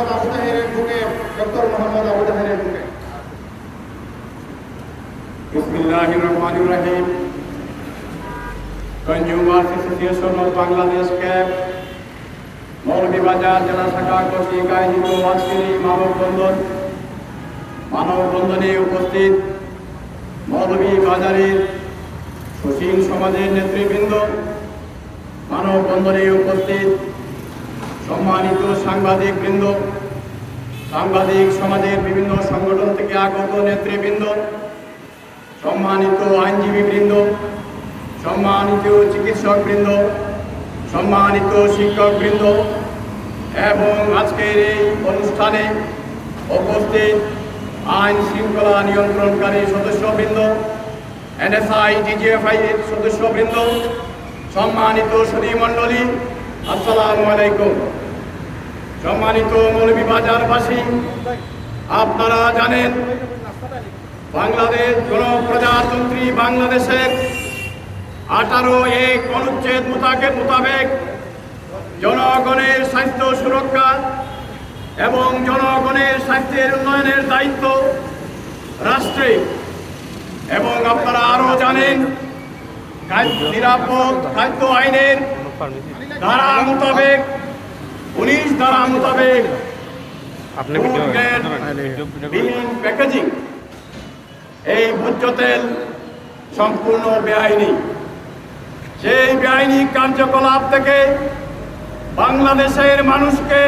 মোহাম্মদ আবু তাহেরের বুকে, ডক্টর মোহাম্মদ আবু বুকে। বিসমিল্লাহির রহমানির রহিম consumer association of Bangladesh Moulvibazar জেলা শাখা কর্তৃক আয়োজিত আজকের মানববন্ধন, মানববন্ধনে উপস্থিত মৌলভীবাজারের সুশীল সমাজের নেতৃবৃন্দ, মানববন্ধনে উপস্থিত সম্মানিত সাংবাদিক বৃন্দ সাংবাদিক সমাজের বিভিন্ন সংগঠন থেকে আগত নেতৃবৃন্দ, সম্মানিত আইনজীবী বৃন্দ সম্মানিত চিকিৎসক বৃন্দ সম্মানিত শিক্ষক বৃন্দ এবং আজকের এই অনুষ্ঠানে উপস্থিত আইন শৃঙ্খলা নিয়ন্ত্রণকারী সদস্যবৃন্দ, এনএসআই ডিজিএফআই এর সদস্যবৃন্দ, সম্মানিত সুধী মণ্ডলী, আসসালামু আলাইকুম। সম্মানিত মৌলভীবাজারবাসী, আপনারা জানেন বাংলাদেশ গণপ্রজাতন্ত্রী বাংলাদেশের আঠারো এক অনুচ্ছেদ মোতাবেক মোতাবেক জনগণের স্বাস্থ্য সুরক্ষা এবং জনগণের স্বাস্থ্যের উন্নয়নের দায়িত্ব রাষ্ট্রে। এবং আপনারা আরও জানেন নিরাপদ খাদ্য আইনের ধারা মোতাবেক উনিশ ধারা মোতাবেক প্যাকেজিং। এই ভোজ্য তেল সম্পূর্ণ বেআইনি। সেই বেআইনি কার্যকলাপ থেকে বাংলাদেশের মানুষকে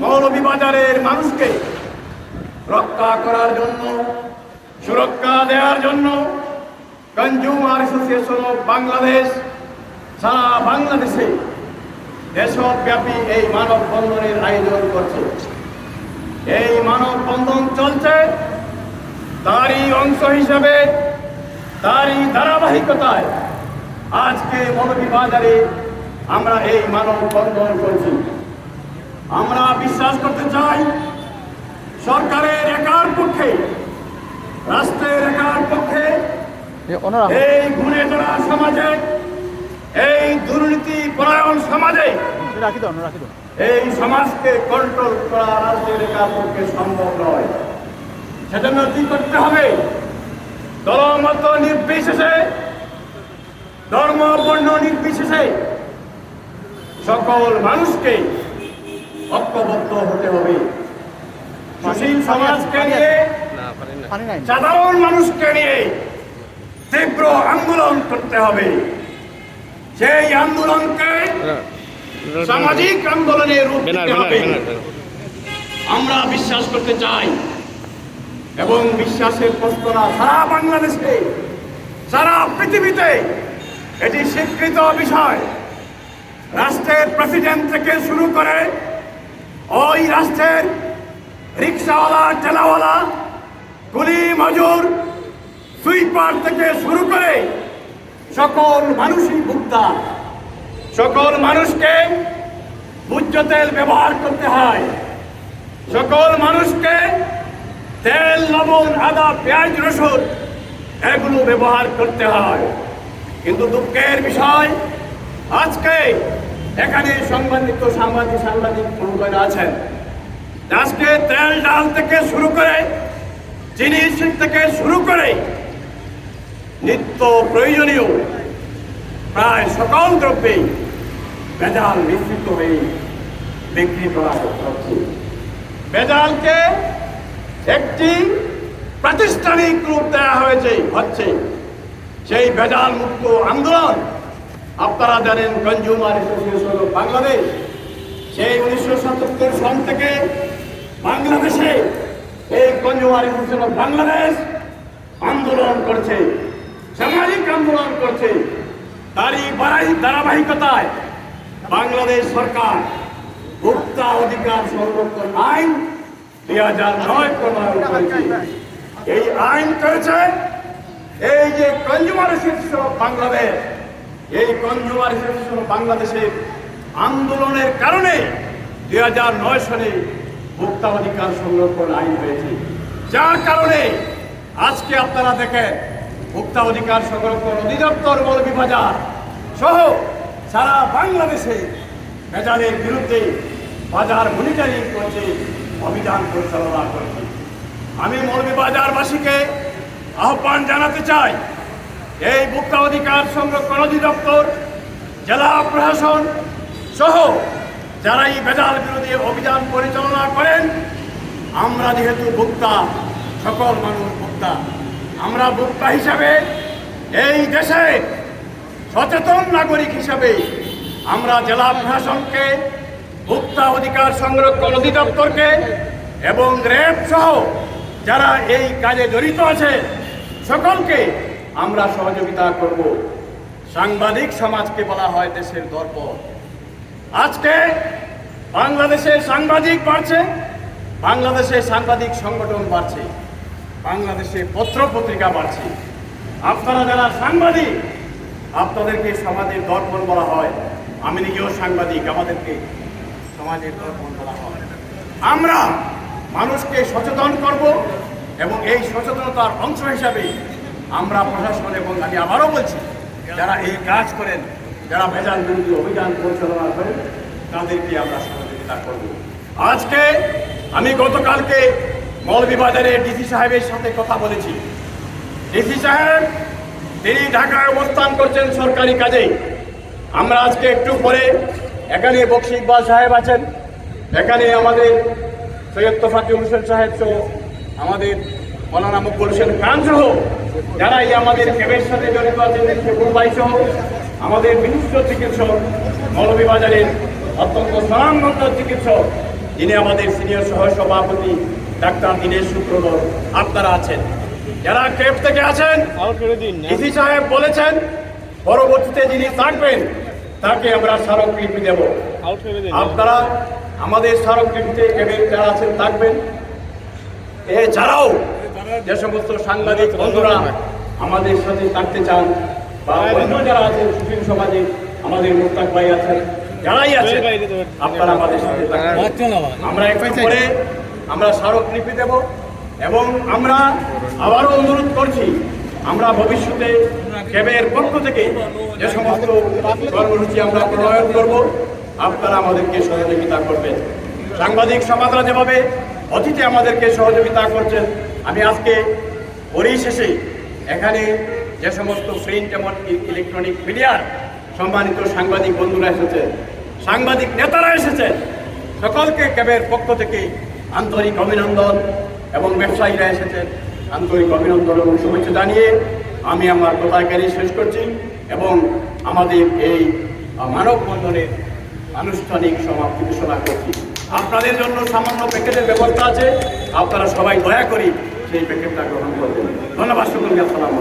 মৌলভীবাজারের মানুষকে রক্ষা করার জন্য সুরক্ষা দেওয়ার জন্য কনজিউমার অ্যাসোসিয়েশন অফ বাংলাদেশ সারা বাংলাদেশে দেশব্যাপী এই মানববন্ধনের আয়োজন করছে। এই মানববন্ধন চলছে। তারই অংশ হিসেবে তারই ধারাবাহিকতায় আজকে মৌলভীবাজারে আমরা এই মানববন্ধন করছি। আমরা বিশ্বাস করতে চাই সরকারের একার পক্ষে রাষ্ট্রের একার পক্ষে এই গুণে ধরা সমাজে এই দুর্নীতি পরায়ণ সমাজে রাখি দাও রাখি দাও। এই সমাজকে কন্ট্রোল করা রাজ্যের পক্ষে সম্ভব নয়। সেজন্য কি করতে হবে? দলমত নির্বিশেষে ধর্ম বর্ণ নির্বিশেষে সকল মানুষকে ঐক্যবদ্ধ হতে হবে। সুশীল সমাজকে নিয়ে সাধারণ মানুষকে নিয়ে তীব্র আন্দোলন করতে হবে। সেই আন্দোলনকে সামাজিক আন্দোলনে রূপ দিতে হবে। আমরা বিশ্বাস করতে চাই এবং বিশ্বাসের প্রশ্ন না সারা বাংলাদেশে সারা পৃথিবীতে এটি স্বীকৃত বিষয়। রাষ্ট্রের প্রেসিডেন্ট থেকে শুরু করে ওই রাষ্ট্রের রিক্সাওয়ালা ঠেলাওয়ালা কুলি মজুর সুইপার থেকে শুরু করে সকল মানুষই ভুক্তা সকল মানুষকে ভোজ্য তেল ব্যবহার করতে হয়। সকল মানুষকে তেল, লবণ, আদা, পেঁয়াজ, রসুন এগুলো ব্যবহার করতে হয়। কিন্তু দুঃখের বিষয়, আজকে এখানে সংবাদিত সাংবাদিক সাংবাদিক মহোদয়রা আছেন। আজকে তেল ডাল থেকে শুরু করে জিনিস থেকে শুরু করে নিত্য প্রয়োজনীয় প্রায় সকল দ্রব্যেই ভেজাল মিশ্রিত হয়ে বিক্রি করা হচ্ছে। ভেজালকে একটি প্রাতিষ্ঠানিক রূপ দেওয়া হয়েছে, হচ্ছে সেই ভেজাল মুক্ত আন্দোলন। আপনারা জানেন কনজিউমার অ্যাসোসিয়েশন অফ বাংলাদেশ। সেই উনিশশো সাতাত্তর সন থেকে বাংলাদেশে এই কনজিউমার অ্যাসোসিয়েশন অফ বাংলাদেশ আন্দোলন করছে, সামাজিক আন্দোলন করছে। তারই ধারাবাহিকতায় বাংলাদেশ সরকার ভোক্তা অধিকার সংরক্ষণ আইন দুই হাজার নয় প্রণয়ন করেছে। এই আইন করেছে এই যে অ্যাসোসিয়েশন অফ বাংলাদেশ, এই অ্যাসোসিয়েশন অফ বাংলাদেশের আন্দোলনের কারণে দুই হাজার নয় সালে ভোক্তা অধিকার সংরক্ষণ আইন হয়েছে। যার কারণে আজকে আপনারা দেখেন ভোক্তা অধিকার সংরক্ষণ অধিদপ্তর মৌলভীবাজার সহ সারা বাংলাদেশে ভেজালের বিরুদ্ধে বাজার মনিটরিং করছি, অভিযান পরিচালনা করছি। আমি মৌলভীবাজারবাসীকে আহ্বান জানাতে চাই, এই ভোক্তা অধিকার সংরক্ষণ অধিদপ্তর, জেলা প্রশাসন সহ যারা এই বেজাল বিরোধী অভিযান পরিচালনা করেন, আমরা যেহেতু ভোক্তা, সকল মানুষ ভোক্তা। আমরা ভোক্তা হিসাবে এই দেশে সচেতন নাগরিক হিসাবে আমরা জেলা প্রশাসনকে, ভোক্তা অধিকার সংরক্ষণ অধিদপ্তরকে এবং র্যাব সহ যারা এই কাজে জড়িত আছে, সকলকে আমরা সহযোগিতা করব। সাংবাদিক সমাজকে বলা হয় দেশের দর্পণ আজকে বাংলাদেশের সাংবাদিক বাড়ছে বাংলাদেশে সাংবাদিক সংগঠন বাড়ছে। বাংলাদেশে পত্র পত্রিকা বাড়ছে। আপনারা যারা সাংবাদিক, আপনাদেরকে সমাজের দর্পণ বলা হয়, আমি নিজেও সাংবাদিক, আমাদেরকে সমাজের দর্পণ বলা হয়। আমরা মানুষকে সচেতন করব এবং এই সচেতনতার অংশ হিসাবে আমরা প্রশাসন এবং আমি আবারও বলছি, যারা এই কাজ করেন, যারা ভেজাল বিরোধী অভিযান পরিচালনা করেন, তাদেরকে আমরা সহযোগিতা করব। আজকে আমি গতকালকে মৌলভীবাজারে ডিসি সাহেবের সাথে কথা বলেছি। ডিসি সাহেব, তিনি ঢাকায় অবস্থান করছেন সরকারি কাজে আমরা আজকে একটু পরে এখানে বক্সি ইকবাল সাহেব আছেন। এখানে আমাদের সৈয়দ তোফাকি হোসেন সাহেব সহ আমাদের মৌলানা মকবুল হোসেন খান সহ যারা এই আমাদের ক্যাবের সাথে জড়িত আছেন শেখুল ভাই সহ আমাদের বিশিষ্ট চিকিৎসক, মৌলভীবাজারের অত্যন্ত স্বনামধন্য চিকিৎসক, যিনি আমাদের সিনিয়র সহ সভাপতি ডাক্তার দীনেশ শুক্রধর আপনারা আছেন। যারা ক্যাব থেকে আছেন ডিসি সাহেব বলেছেন পরবর্তীতে যিনি থাকবেন তাকে আমরা স্মারকলিপি দেব। আপনারা আমাদের স্মারকলিপিতে ক্যাবের যারা আছেন থাকবেন। এছাড়াও যে সমস্ত সাংবাদিক বন্ধুরা আমাদের সাথে থাকতে চান বা অন্য যারা আছেন সুশীল সমাজে আমাদের মুক্তাক ভাই আছেন যারাই আছেন আপনারা আমাদের সাথে আমরা একটু পরে আমরা স্মারকলিপি দেব এবং আমরা আবারও অনুরোধ করছি, আমরা ভবিষ্যতে ক্যাবের পক্ষ থেকে যে সমস্ত কর্মসূচি আমরা প্রণয়ন করব, আপনারা আমাদেরকে সহযোগিতা করবেন। সাংবাদিক সমাজরা যেভাবে অতীতে আমাদেরকে সহযোগিতা করছেন, আমি আজকে পরিশেষে এখানে যে সমস্ত প্রিন্ট এবং ইলেকট্রনিক মিডিয়ার সম্মানিত সাংবাদিক বন্ধুরা এসেছেন, সাংবাদিক নেতারা এসেছেন, সকলকে ক্যাবের পক্ষ থেকে আন্তরিক অভিনন্দন এবং ব্যবসায়ীরা এসেছেন আন্তরিক অভিনন্দন এবং শুভেচ্ছা জানিয়ে আমি আমার কথা এখানেই শেষ করছি এবং আমাদের এই মানববন্ধনের আনুষ্ঠানিক সমাপ্তি ঘোষণা করছি। আপনাদের জন্য সামান্য প্যাকেটের ব্যবস্থা আছে। আপনারা সবাই দয়া করে সেই প্যাকেটটা গ্রহণ করবেন। ধন্যবাদ সকলকে আসসালাম